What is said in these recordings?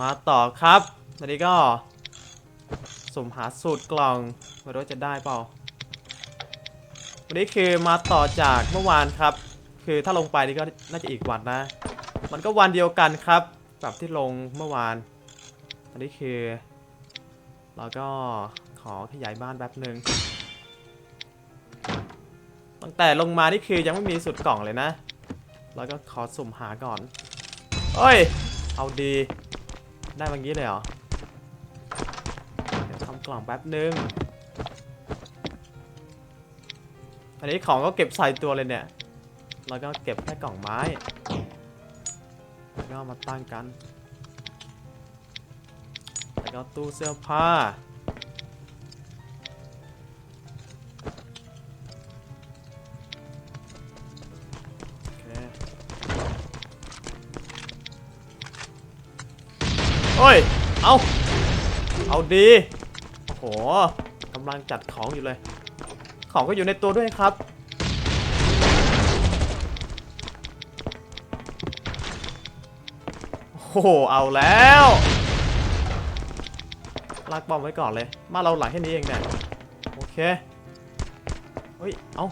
มาต่อครับวันนี้ก็สุ่มหาสูตรกล่องไม่รู้จะได้เปล่าวันนี้คือมาต่อจากเมื่อวานครับ คือถ้าลงไปนี่ก็น่าจะอีกวันนะ มันก็วันเดียวกันครับกับที่ลงเมื่อวาน อันนี้คือ เราก็ขอขยายบ้านแป๊บหนึ่งตั้งแต่ลงมานี่คือยังไม่มีสุดกล่องเลยนะ แล้วก็ขอสุ่มหาก่อน เอ้ย เอาดี ได้บางนี้เลยเหรอ เดี๋ยวทำกล่องแป๊บหนึ่งอันนี้ของก็เก็บใส่ตัวเลยเนี่ยแล้วก็เก็บแค่กล่องไม้ แล้วก็มาตั้งกัน แล้วก็ตู้เสื้อผ้า อ้ย เอา เอาดีโอ้โหกำลังจัดของอยู่เลย ของก็อยู่ในตัวด้วยครับ โอ้โห เอาแล้ว ลากบอมไว้ก่อนเลย มาเราหลังแค่นี้เองเนี่ย โอเค เฮ้ย เอา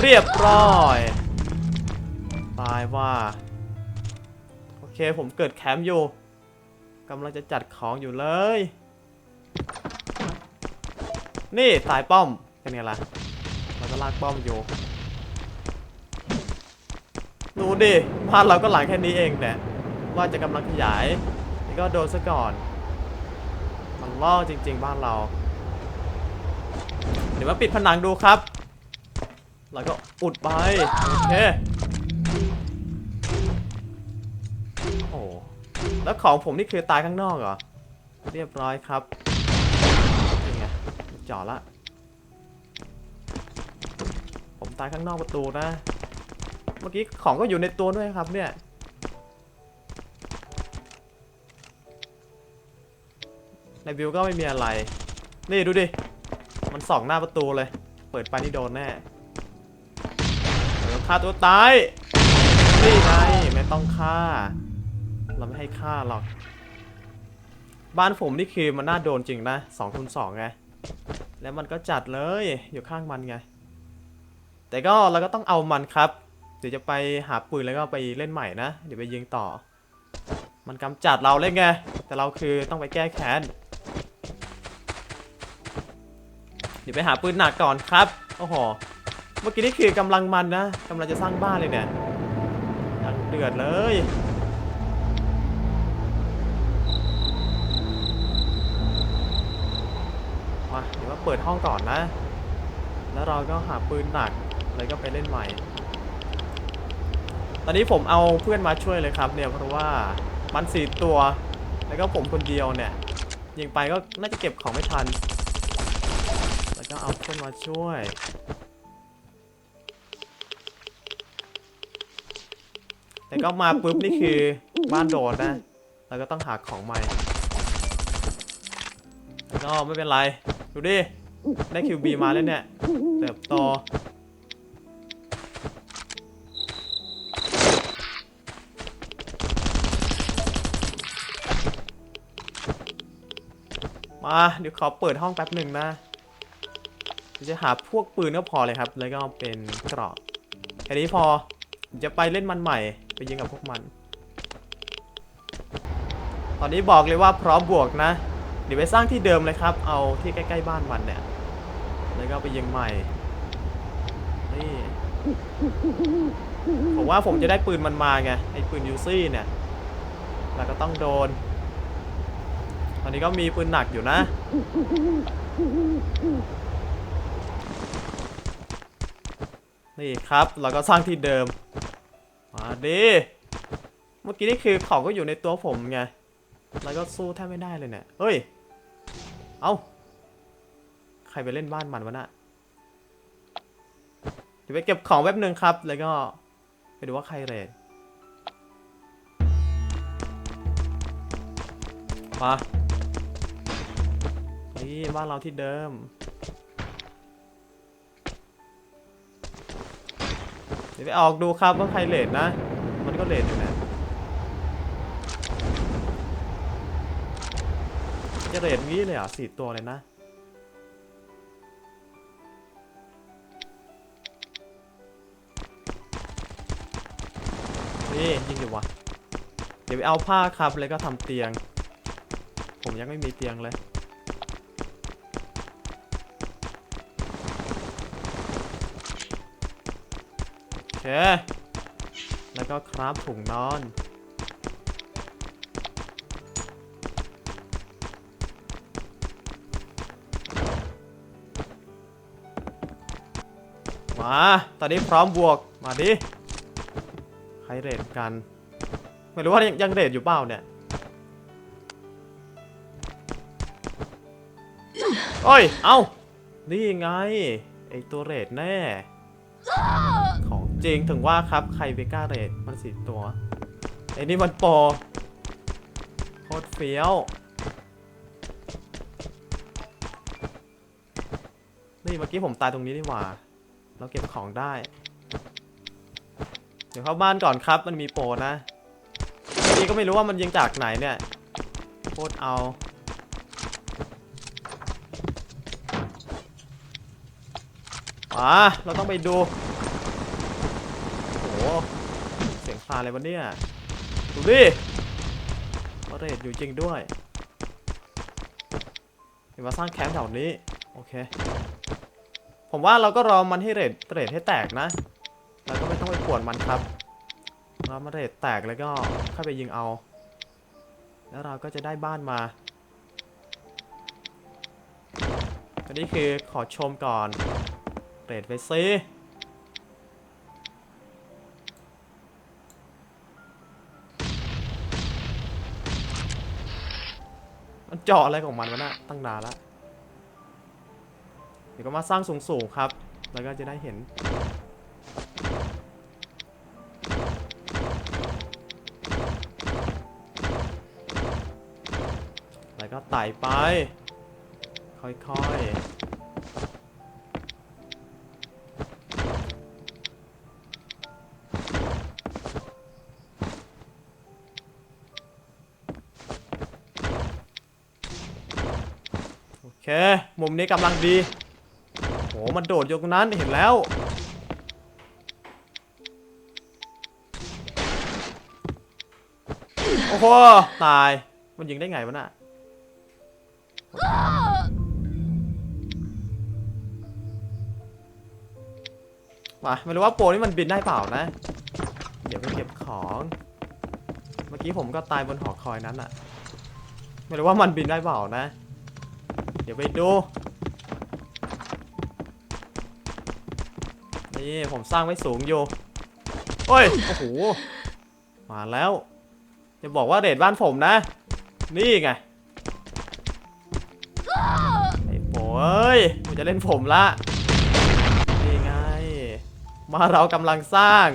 เรียบร้อย ตายว่า เคผมเกิดแคมป์อยู่กำลังจะจัดของอยู่เลย นี่ตายป้อมเป็นไงล่ะเราก็ลากป้อมอยู่ดูดิบ้านเราก็หลังแค่นี้เองเนี่ว่าจะกำลังขยายนี่ก็โดนซะก่อน มันล่อจริง ๆ บ้านเรา เดี๋ยวมาปิดผนังดูครับ แล้วก็อุดไปโอเค แล้วของผมนี่คือตายข้างนอกเหรอ เรียบร้อยครับนี่ไงจอดละ ผมตายข้างนอกประตูนะ เมื่อกี้ของก็อยู่ในตัวด้วยครับเนี่ย ในวิวก็ไม่มีอะไร นี่ดูดิ มันส่องหน้าประตูเลย เปิดไปนี่โดนแน่แล้วฆ่าตัวตาย นี่ไงไม่ต้องฆ่า เราไม่ให้ฆ่าหรอก บ้านผมนี่คือมันน่าโดนจริงนะสองคูณสองไง แล้วมันก็จัดเลยอยู่ข้างมันไง แต่ก็เราก็ต้องเอามันครับ เดี๋ยวจะไปหาปืนแล้วก็ไปเล่นใหม่นะ เดี๋ยวไปยิงต่อ มันกำจัดเราเลยไง แต่เราคือต้องไปแก้แค้น เดี๋ยวไปหาปืนหนักก่อนครับ โอ้โห เมื่อกี้นี่คือกำลังมันนะกำลังจะสร้างบ้านเลยเนี่ยยังเดือดเลย เปิดห้องก่อนนะ แล้วเราก็หาปืนหนักแล้วก็ไปเล่นใหม่ ตอนนี้ผมเอาเพื่อนมาช่วยเลยครับเนี่ยเพราะว่ามันสี่ตัว แล้วก็ผมคนเดียวเนี่ยยิงไปก็น่าจะเก็บของไม่ทัน แล้วก็เอาเพื่อนมาช่วย แต่ก็มาปุ๊บนี่คือบ้านโดนนะ แล้วก็ต้องหาของใหม่ก็ไม่เป็นไร ดูดิ ได้ QB มาแล้วเนี่ย เติบโตมาเดี๋ยวขอเปิดห้องแป๊บหนึ่งนะจะหาพวกปืนก็พอเลยครับ แล้วก็เป็นกรอบแค่นี้พอจะไปเล่นมันใหม่ ไปยิงกับพวกมัน ตอนนี้บอกเลยว่าพร้อมบวกนะ เดี๋ยวไปสร้างที่เดิมเลยครับ เอาที่ใกล้ๆบ้านมันเนี่ย แล้วก็ไปยิงใหม่ นี่ ผมว่าผมจะได้ปืนมันมาไง ไอ้ปืนยูซี่เนี่ยแล้วก็ต้องโดน ตอนนี้ก็มีปืนหนักอยู่นะ นี่ครับ เราก็สร้างที่เดิม มาดิ เมื่อกี้นี่คือของก็อยู่ในตัวผมไงแล้วก็สู้แทบไม่ได้เลยเนี่ย เฮ้ย เอาใครไปเล่นบ้านมันวะน่ะเดี๋ยวไปเก็บของแป๊บหนึ่งครับ แล้วก็ไปดูว่าใครเรทมานี่บ้านเราที่เดิม เดี๋ยวไปออกดูครับว่าใครเลทนะ มันก็เลนอยู่นะจะ เรทงี้เลยเหรอะสี่ตัวเลยนะ นี่ยิงอยู่วะ เดี๋ยวไปเอาผ้าครับแล้วก็ทำเตียง ผมยังไม่มีเตียงเลยโอเค แล้วก็คราฟถุงนอน มา ตอนนี้พร้อมบวก มาดิใครเรทกัน ไม่รู้ว่ายังเรทอยู่เปล่าเนี่ยโอ้ย เอ้า นี่ไง ไอตัวเรทแน่ ของจริงถึงว่าครับ ใครไปกล้าเรทมันสิตัว ไอนี่มันปรโคตรเฟี้ยว นี่เมื่อกี้ผมตายตรงนี้นี่หว่า เราเก็บของได้ เดี๋ยวเข้าบ้านก่อนครับ มันมีโปรนะนี่ก็ไม่รู้ว่ามันยิงจากไหนเนี่ยโคตรเอาอ่าเราต้องไปดูโอ้โหเสียงคลาอะไรวะเนี่ย ดูดิว่าเรทอยู่จริงด้วยเห็นมาสร้างแคมป์แถวนี้ โอเค ผมว่าเราก็รอมันให้เรทเรทให้แตกนะแล้วก็ไม่ต้องไปปวดมันครับรอมันเรทแตกแล้วก็เข้าไปยิงเอา แล้วเราก็จะได้บ้านมาอันนี้คือขอชมก่อนเรทไปซิมันเจาะอะไรของมันวะน่ะตั้งนานละ เดี๋ยวก็มาสร้างสูงๆครับ แล้วก็จะได้เห็น แล้วก็ไต่ไป ค่อยๆโอเคมุมนี้กำลังดี มันโดดอยู่ตรงนั้นเห็นแล้ว โอ้โห ตาย มันยิงได้ไงวะน่ะ มาไม่รู้ว่าโปรนี่มันบินได้เปล่านะ เดี๋ยวไปเก็บของ เมื่อกี้ผมก็ตายบนหอคอยนั้นอะไม่รู้ว่ามันบินได้เปล่านะ เดี๋ยวไปดู นี่ผมสร้างไว้สูงอยู่โอ้ยโอ้โหมาแล้วจะบอกว่าเรทบ้านผมนะ นี่ไงไอ้โป้ยมันจะเล่นผมละนี่ไง มาเรากำลังสร้าง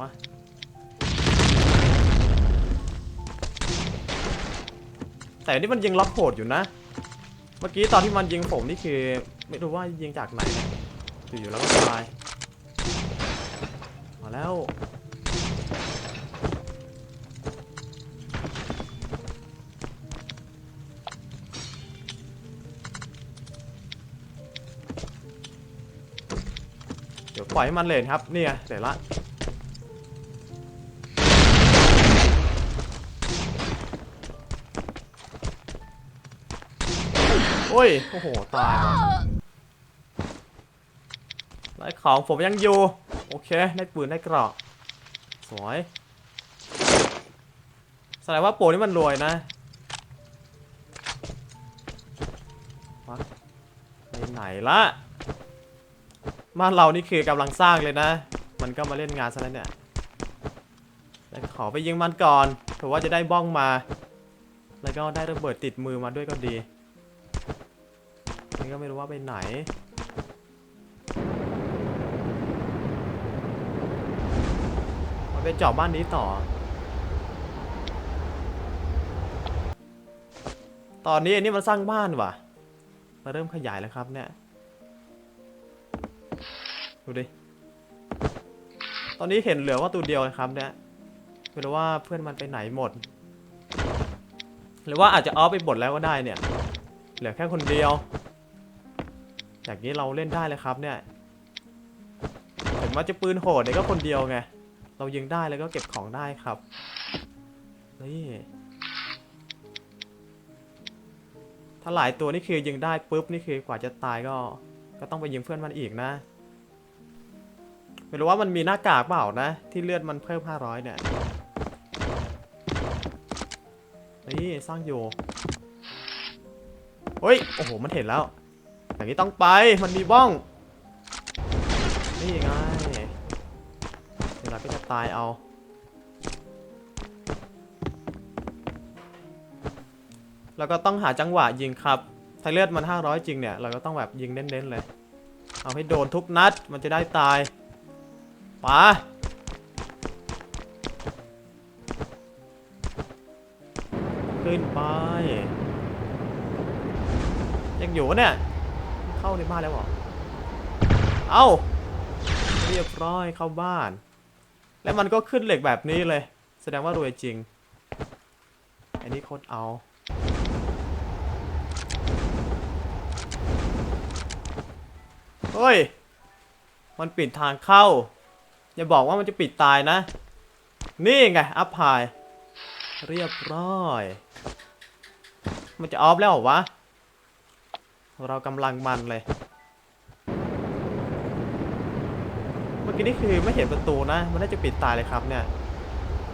วะแต่นนี่มันยิงล็อกโหดอยู่นะ เมื่อกี้ตอนที่มันยิงผมนี่คือ ไม่รู้ว่ายิงจากไหนอยู่ๆแล้วก็ตายมาแล้วเดี๋ยวปล่อยให้มันเลนครับเนี่ยเดี๋ยวละ โอ้ย โอ้โห ตายว่ะไล่ของผมยังอยู่ โอเค ได้ปืนได้กรอก สวยแสดงว่าโปรนี่มันรวยนะวะไปไหนละบ้านเรานี่คือกำลังสร้างเลยนะ มันก็มาเล่นงานซะแล้วเนี่ยแต่ขอไปยิงมันก่อนเผื่อว่าจะได้บ้องมา แล้วก็ได้ระเบิดติดมือมาด้วยก็ดี ก็ไม่รู้ว่าไปไหน มันไปเจาะบ้านนี้ต่อ ตอนนี้อันนี้มันสร้างบ้านว่ะ มาเริ่มขยายแล้วครับเนี่ย ดูดิ ตอนนี้เห็นเหลือว่าตัวเดียวนะครับเนี่ย ไม่รู้ว่าเพื่อนมันไปไหนหมด หรือว่าอาจจะออฟไปหมดแล้วก็ได้เนี่ย เหลือแค่คนเดียว อย่างนี้เราเล่นได้เลยครับเนี่ยถึงว่าจะปืนโหดเนี่ยก็คนเดียวไง เรายิงได้แล้วก็เก็บของได้ครับ นี่ถ้าหลายตัวนี่คือยิงได้ปุ๊บนี่คือกว่าจะตายก็ ก็ต้องไปยิงเพื่อนมันอีกนะ ไม่รู้ว่ามันมีหน้ากากเปล่านะ ที่เลือดมันเพิ่ม 500 เนี่ย นี่สร้างอยู่ เฮ้ย โอ้โห มันเห็นแล้ว อย่างนี้ต้องไป มันมีบ้อง นี่ไงเดี๋ยวเราก็จะตายเอา แล้วก็ต้องหาจังหวะยิงครับ ถ้าเลือดมัน 500 จริงเนี่ย เราก็ต้องแบบยิงเน้นๆเลย เอาให้โดนทุกนัด มันจะได้ตายปาขึ้นไป ยังอยู่เนี่ย เข้าในบ้านแล้วเหรอ เอ้า เรียบร้อยเข้าบ้าน แล้วมันก็ขึ้นเหล็กแบบนี้เลย แสดงว่ารวยจริง อันนี้โคตรเอา เฮ้ย มันปิดทางเข้า อย่าบอกว่ามันจะปิดตายนะ นี่ไง อัพพาย เรียบร้อย มันจะออฟแล้วเหรอวะ เรากำลังมันเลย เมื่อกี้นี่คือไม่เห็นประตูนะ มันน่าจะปิดตายเลยครับเนี่ย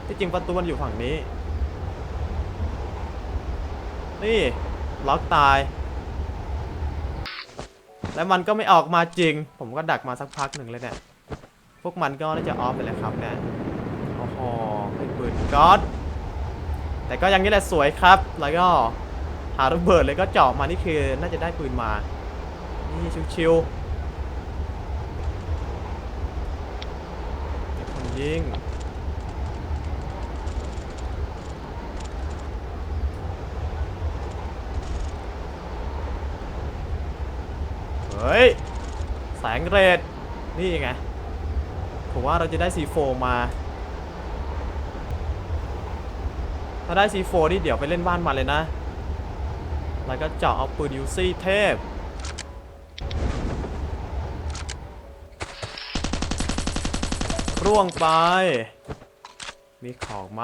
ที่จริงประตูมันอยู่ฝั่งนี้ นี่ล็อกตาย แล้วมันก็ไม่ออกมาจริง ผมก็ดักมาสักพักหนึ่งเลยเนี่ย พวกมันก็น่าจะออฟไปแล้วครับเนี่ย โอ้โหเป็นปืนก๊อตแต่ก็ยังนี้แหละสวยครับ แล้วก็าระเบิดเลยก็เจาะมานี่คือน่าจะได้ปืนมา นี่ชิวๆเก็บคนยิงเฮ้ย แสงเรดนี่ไง ผมว่าเราจะได้ซีโฟมา ถ้าได้ซีโฟนี่เดี๋ยวไปเล่นบ้านมันเลยนะ แล้วก็เจาะเอาปืนยูซี่เทพ ร่วงไป มีของไหม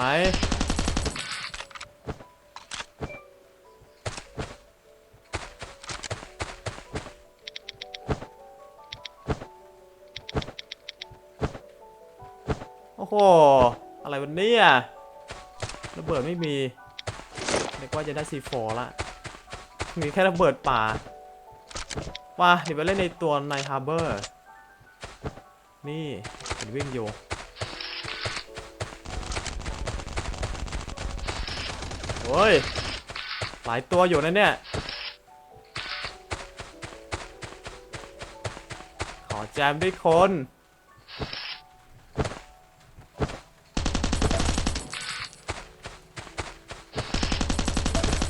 โอ้โห อะไรวันนี้อะระเบิดไม่มีเรียกว่าจะได้ซีโฟละ มีแค่ระเบิดป่าว่าเดี๋ยวไปเล่นในตัวในฮาร์เบอร์ นี่เห็นวิ่งอยู่ โอ้ย หลายตัวอยู่นะเนี่ย ขอแจมด้วยคน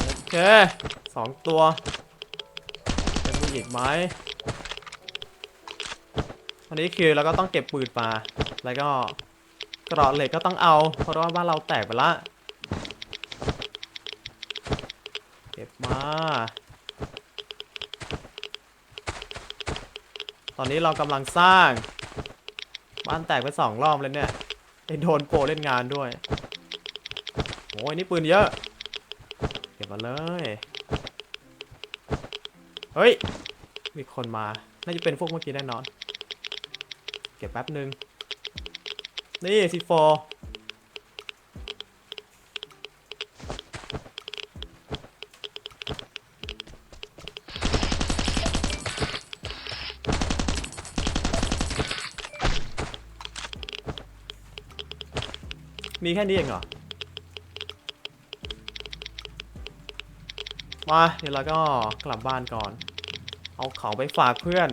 โอเค สองตัวจะมีอีกไหมวันนี้คือเราก็ต้องเก็บปืนมา แล้วก็กระเป๋าเหล็กก็ต้องเอา เพราะว่าบ้านเราแตกไปละ เก็บมา ตอนนี้เรากำลังสร้าง บ้านแตกไปสองรอบเลยเนี่ยไอโดนโปรเล่นงานด้วย โอ้ยนี่ปืนเยอะ เก็บมาเลย เฮ้ย มีคนมา น่าจะเป็นพวกเมื่อกี้แน่นอน เก็บแป๊บหนึ่งนี่ซีโฟมีแค่นี้เองเหรอ มาเดี๋ยวเราก็กลับบ้านก่อน เอาของไปฝากเพื่อน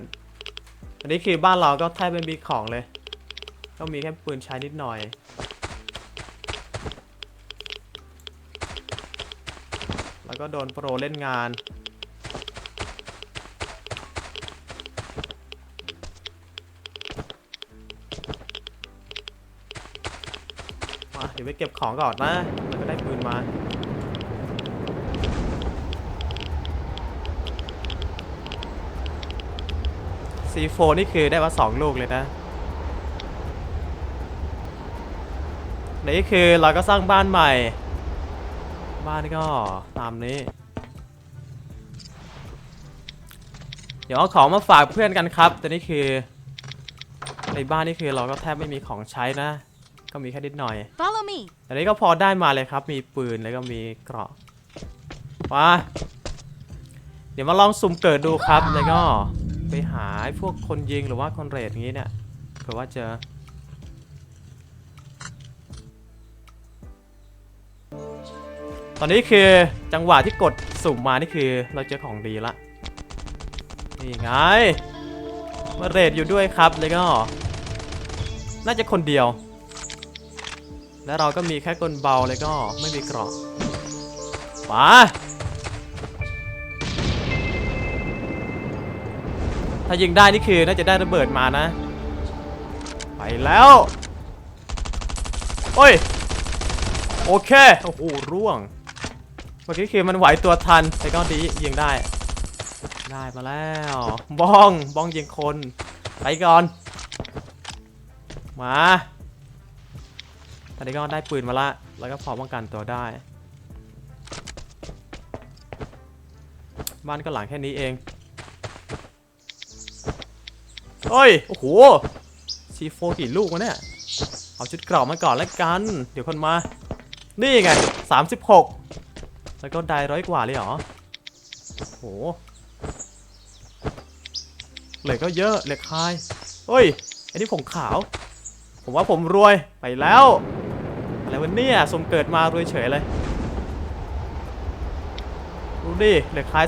อันนี้คือบ้านเราก็แทบไม่มีของเลย ก็มีแค่ปืนใช้นิดหน่อย แล้วก็โดนโปรเล่นงานมาเดี๋ยวไปเก็บของก่อนนะแล้วก็ได้ปืนมา C4 นี่คือได้มาสองลูกเลยนะนี่คือเราก็สร้างบ้านใหม่ บ้านก็ตามนี้ เดี๋ยวเอาของมาฝากเพื่อนกันครับ แต่นี่คือ ในบ้านนี่คือเราก็แทบไม่มีของใช้นะ ก็มีแค่นิดหน่อย Follow me. อันนี้ก็พอได้มาเลยครับ มีปืนแล้วก็มีเกราะมาเดี๋ยวมาลองสุ่มเกิดดูครับแล้วก็ ไปหาพวกคนยิงหรือว่าคนเรดอย่างนี้เนี่ยเผื่อว่าเจอตอนนี้คือจังหวะที่กดสุ่มมานี่คือเราเจอของดีละนี่ไงมาเรดอยู่ด้วยครับแล้วก็ น่าจะคนเดียว และเราก็มีแค่กลเบาเลยก็ไม่มีเกราะมาายิงได้นี่คือน่าจะได้ระเบิดมานะ ไปแล้ว โอ้ย โอเค โอ้โห ร่วง เมื่อกี้คือมันไหวตัวทัน แต่ก็ดียิงได้ ได้มาแล้วบ้องบ้องยิงคน ไปก่อน มาตอนนี้ก็ได้ปืนมาละ แล้วก็พร้อมป้องกันตัวได้ บ้านก็หลังแค่นี้เอง เฮ้ย โอ้โหซีโฟกี่ลูกวะเนี่ย เอาชุดเกราะมาก่อนแล้วกัน เดี๋ยวคนมา นี่ไง 36 แล้วก็ได้ร้อยกว่าเลยเหรอ โอ้โห เหล็กก็เยอะเหล็กคาย เฮ้ย อันนี้ผงขาว ผมว่าผมรวยไปแล้ว อะไรวะเนี่ยสมเกิดมารวยเฉยเลยดูดิเหลือคาย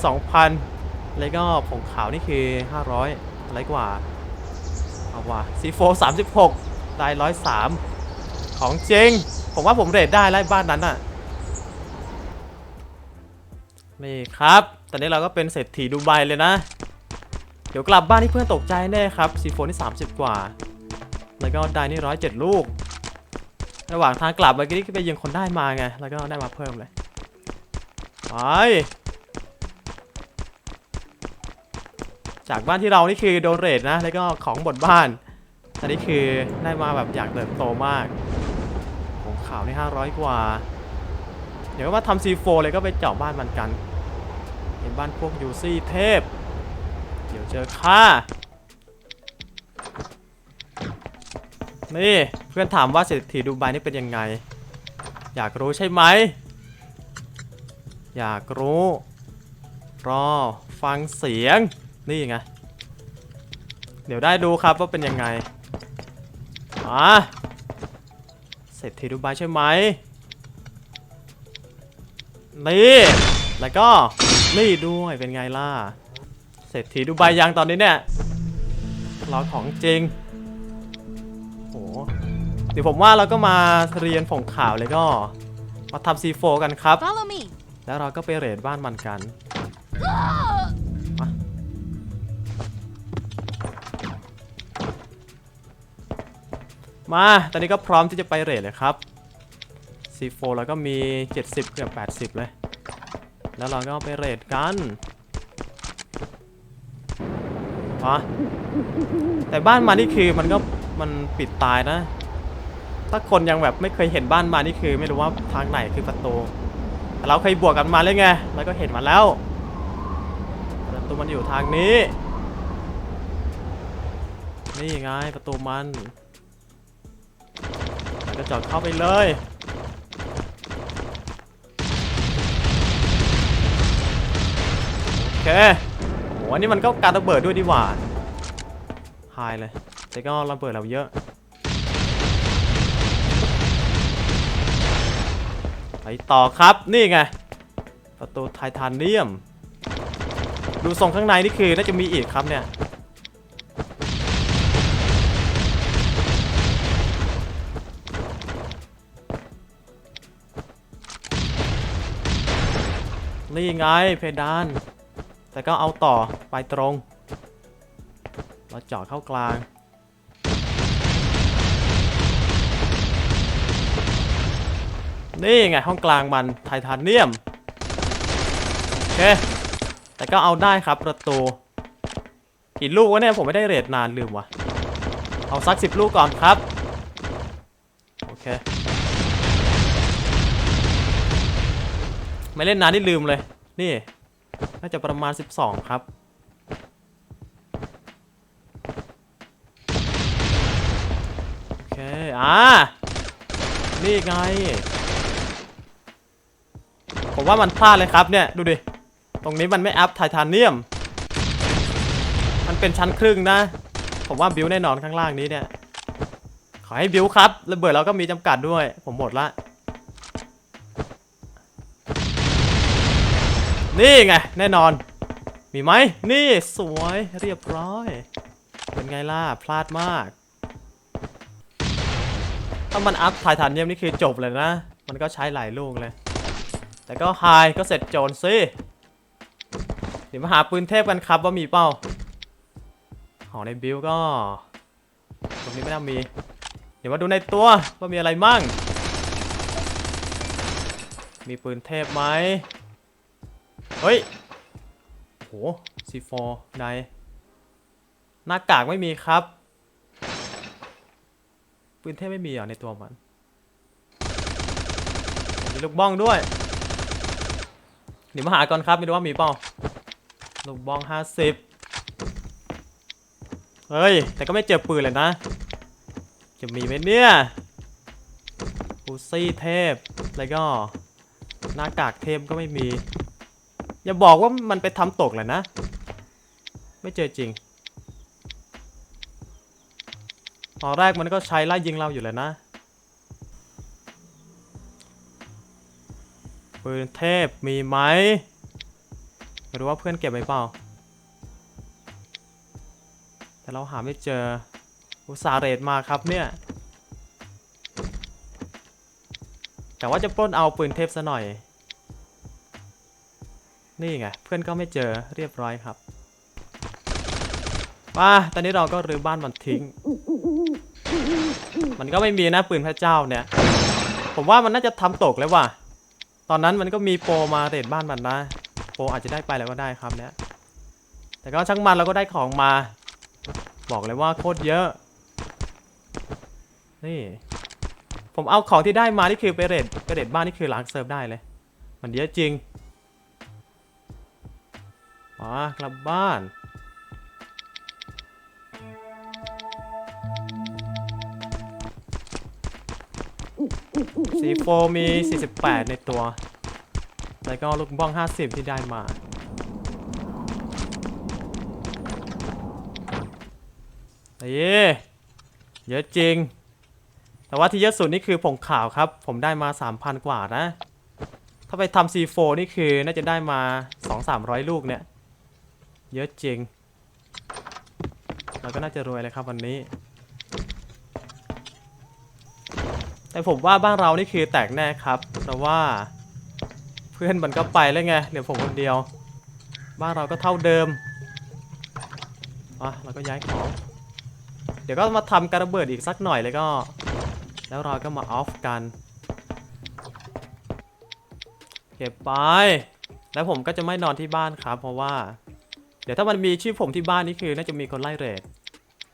2,000 แล้วก็ผงขาวนี่คือ 500 อะไรกว่า เอาว่ะซีโฟ36ได้103ของจริง ผมว่าผมเรทได้แล้บ้านนั้นอะนี่ครับ ตอนนี้เราก็เป็นเศรษฐีดูไบเลยนะ เดี๋ยวกลับบ้านที่เพื่อนตกใจแน่ครับซีโฟนี่30กว่า แล้วก็ได้นี่ร้อยเจ็ดลูก ระหว่างทางกลับเมื่อกี้ไปยิงคนได้มาไง แล้วก็ได้มาเพิ่มเลย ไป จากบ้านที่เรานี่คือโดนเรทนะ แล้วก็ของบดบ้านอันนี้คือได้มาแบบอยากเติบโตมากของขาวนี่500 กว่า เดี๋ยวก็มาทำซีโฟเลยก็ไปเจาะบ้านมันกัน เห็นบ้านพวกยูซี่เทพ เดี๋ยวเจอค่านี่เพื่อนถามว่าเศรษฐีดูไบนี่เป็นยังไง อยากรู้ใช่ไหม อยากรู้ รอฟังเสียง นี่ไง เดี๋ยวได้ดูครับว่าเป็นยังไงมาเศรษฐีดูไบใช่ไหมนี่แล้วก็นี่ด้วยเป็นไงล่ะเศรษฐีดูไบยังตอนนี้เนี่ยเราของจริงโหเดี๋ยวผมว่าเราก็มาเรียนผงข่าวเลยก็ มาทำซีโฟกันครับ Follow me. แล้วเราก็ไปเรดบ้านมันกัน มา ตอนนี้ก็พร้อมที่จะไปเรดเลยครับ C4 แล้วก็มี 70เกือบ80 เลย แล้วเราก็ไปเรดกันมาแต่บ้านมานี่คือมันก็มันปิดตายนะ ถ้าคนยังแบบไม่เคยเห็นบ้านมานี่คือ ไม่รู้ว่าทางไหนคือประตูแต่เราเคยบวกกันมาเลยไง แล้วก็เห็นมาแล้ว ประตูมันอยู่ทางนี้ นี่ไงประตูมัน จอดเข้าไปเลยโอเคโหอันนี้มันก็การระเบิดด้วยดีหว่าหายเลยแต่ก็ระเบิดเราเยอะไปต่อครับนี่ไงประตูไททานเนียม ดูทรงข้างในนี่คือน่าจะมีอีกครับเนี่ย นี่ไงเพดาน แต่ก็เอาต่อไปตรง เราเจาะเข้ากลาง นี่ไงห้องกลางมันไททานเนียม โอเค แต่ก็เอาได้ครับประตูกี่ลูกวะเนี่ยผมไม่ได้เรทนานลืมวะเอาสักสิบลูกก่อนครับ ไม่เล่นนานนี่ลืมเลย นี่ น่าจะประมาณ 12 ครับ โอเค อ่า นี่ไง ผมว่ามันพลาดเลยครับเนี่ย ดูดิ ตรงนี้มันไม่อัพไททานเนียม มันเป็นชั้นครึ่งนะ ผมว่าบิวแน่นอนข้างล่างนี้เนี่ย ขอให้บิวครับ ระเบิดเราก็มีจำกัดด้วย ผมหมดละ นี่ไง แน่นอน มีไหม นี่สวยเรียบร้อย เป็นไงล่ะ พลาดมาก ถ้ามันอัพไททานเนียมนี่คือจบเลยนะ มันก็ใช้หลายลูกเลย แต่ก็ไฮก็เสร็จโจรสิเดี๋ยวมาหาปืนเทพกันครับว่ามีเป้าของในบิลก็ ตรงนี้ไม่น่ามี เดี๋ยวมาดูในตัวว่ามีอะไรมั่ง มีปืนเทพไหม เฮ้ยโหซีโฟไดหน้ากากไม่มีครับ ปืนเทพไม่มีเหรอในตัวมัน มีลูกบ้องด้วย เดี๋ยวมาหาก่อนครับไม่รู้ว่ามีเปล่า ลูกบ้องห้าสิบเฮ้ย แต่ก็ไม่เจอปืนเลยนะ จะมีไหมเนี่ยอูซี่เทพ แล้วก็หน้ากากเทพก็ไม่มี อย่าบอกว่ามันไปทำตกเลยนะ ไม่เจอจริงตอนแรกมันก็ใช้ไล่ยิงเราอยู่เลยนะปืนเทพมีไหมไม่รู้ว่าเพื่อนเก็บไว้เปล่า แต่เราหาไม่เจอ อุตสาเรทมาครับเนี่ย แต่ว่าจะปล้นเอาปืนเทพซะหน่อย นี่ไงเพื่อนก็ไม่เจอเรียบร้อยครับมาตอนนี้เราก็รื้อบ้านมันทิ้ง มันก็ไม่มีนะปืนพระเจ้าเนี่ย ผมว่ามันน่าจะทำตกแล้วว่ะ ตอนนั้นมันก็มีโปรมาเรทบ้านมันนะ โปรอาจจะได้ไปแล้วก็ได้ครับเนี่ย แต่ก็ช่างมันเราก็ได้ของมา บอกเลยว่าโคตรเยอะ นี่ ผมเอาของที่ได้มานี่คือไปเรทไปเรทบ้านนี่คือล้างเซิร์ฟได้เลย มันเยอะจริง มากลับบ้าน สีโฟมี 48 ในตัว แล้วก็ลูกบ้อง 50 ที่ได้มาเอ้ยเยอะจริง แต่ว่าที่เยอะสุดนี่คือผงขาวครับ ผมได้มา 3,000 กว่านะ ถ้าไปทำ C4 นี่คือน่าจะได้มา 2-300 ลูกเนี่ย เยอะจริง เราก็น่าจะรวยเลยครับวันนี้ แต่ผมว่าบ้านเรานี่คือแตกแน่ครับ เพราะว่าเพื่อนมันก็ไปแล้วไง เหลือผมคนเดียว บ้านเราก็เท่าเดิมอะเราก็ย้ายของ เดี๋ยวก็มาทำการระเบิดอีกสักหน่อยแล้วก็ แล้วเราก็มาออฟกัน เก็บไป แล้วผมก็จะไม่นอนที่บ้านครับ เพราะว่า เดี๋ยวถ้ามันมีชื่อผมที่บ้านนี่คือน่าจะมีคนไล่เรท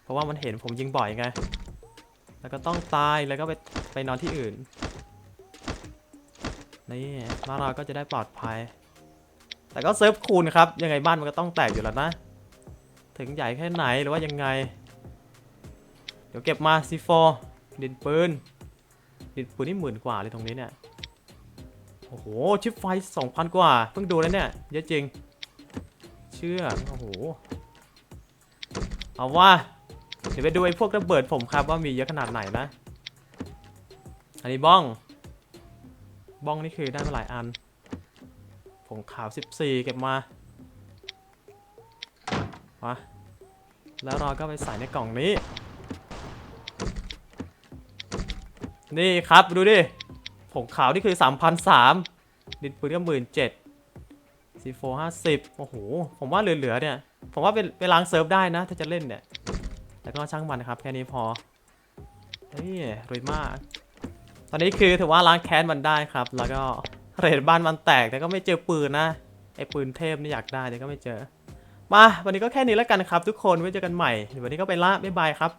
เพราะว่ามันเห็นผมยิงบ่อยไง แล้วก็ต้องตายแล้วก็ไปไปนอนที่อื่น นี่บ้านเราก็จะได้ปลอดภัย แต่ก็เซิร์ฟคูณครับ ยังไงบ้านมันก็ต้องแตกอยู่แล้วนะ ถึงใหญ่แค่ไหนหรือว่ายังไง เดี๋ยวเก็บมาซีโฟดินปืน ดินปืนนี่หมื่นกว่าเลยตรงนี้เนี่ย โอ้โห ชิปไฟ 2,000 กว่า เพิ่งดูแล้วเนี่ย เยอะจริง ชื่อโอ้โหเอาว่าเดี๋ยวไปดูไอ้พวกระเบิดผมครับว่ามีเยอะขนาดไหนนะ อันนี้บ้อง บ้องนี่คือได้มาหลายอัน ผงขาว 14 เก็บมามาแล้วเราก็ไปใส่ในกล่องนี้ นี่ครับดูดิผงขาวนี่คือ 3,003ดินปืนก็หมื่นเจ็ด ซีโฟห้าสิบโอ้โห ผมว่าเหลือๆเนี่ย ผมว่าไปไปล้างเซิร์ฟได้นะ ถ้าจะเล่นเนี่ย แต่ก็ช่างมันนะครับ แค่นี้พอเฮ้ยรวยมาก ตอนนี้คือถือว่าล้างแค้นมันได้ครับ แล้วก็เรทบ้านมันแตก แต่ก็ไม่เจอปืนนะ ไอ้ปืนเทพนี่อยากได้แต่ก็ไม่เจอ มา วันนี้ก็แค่นี้แล้วกันครับ ทุกคน ไว้เจอกันใหม่ วันนี้ก็ไปละ บ๊ายบายครับ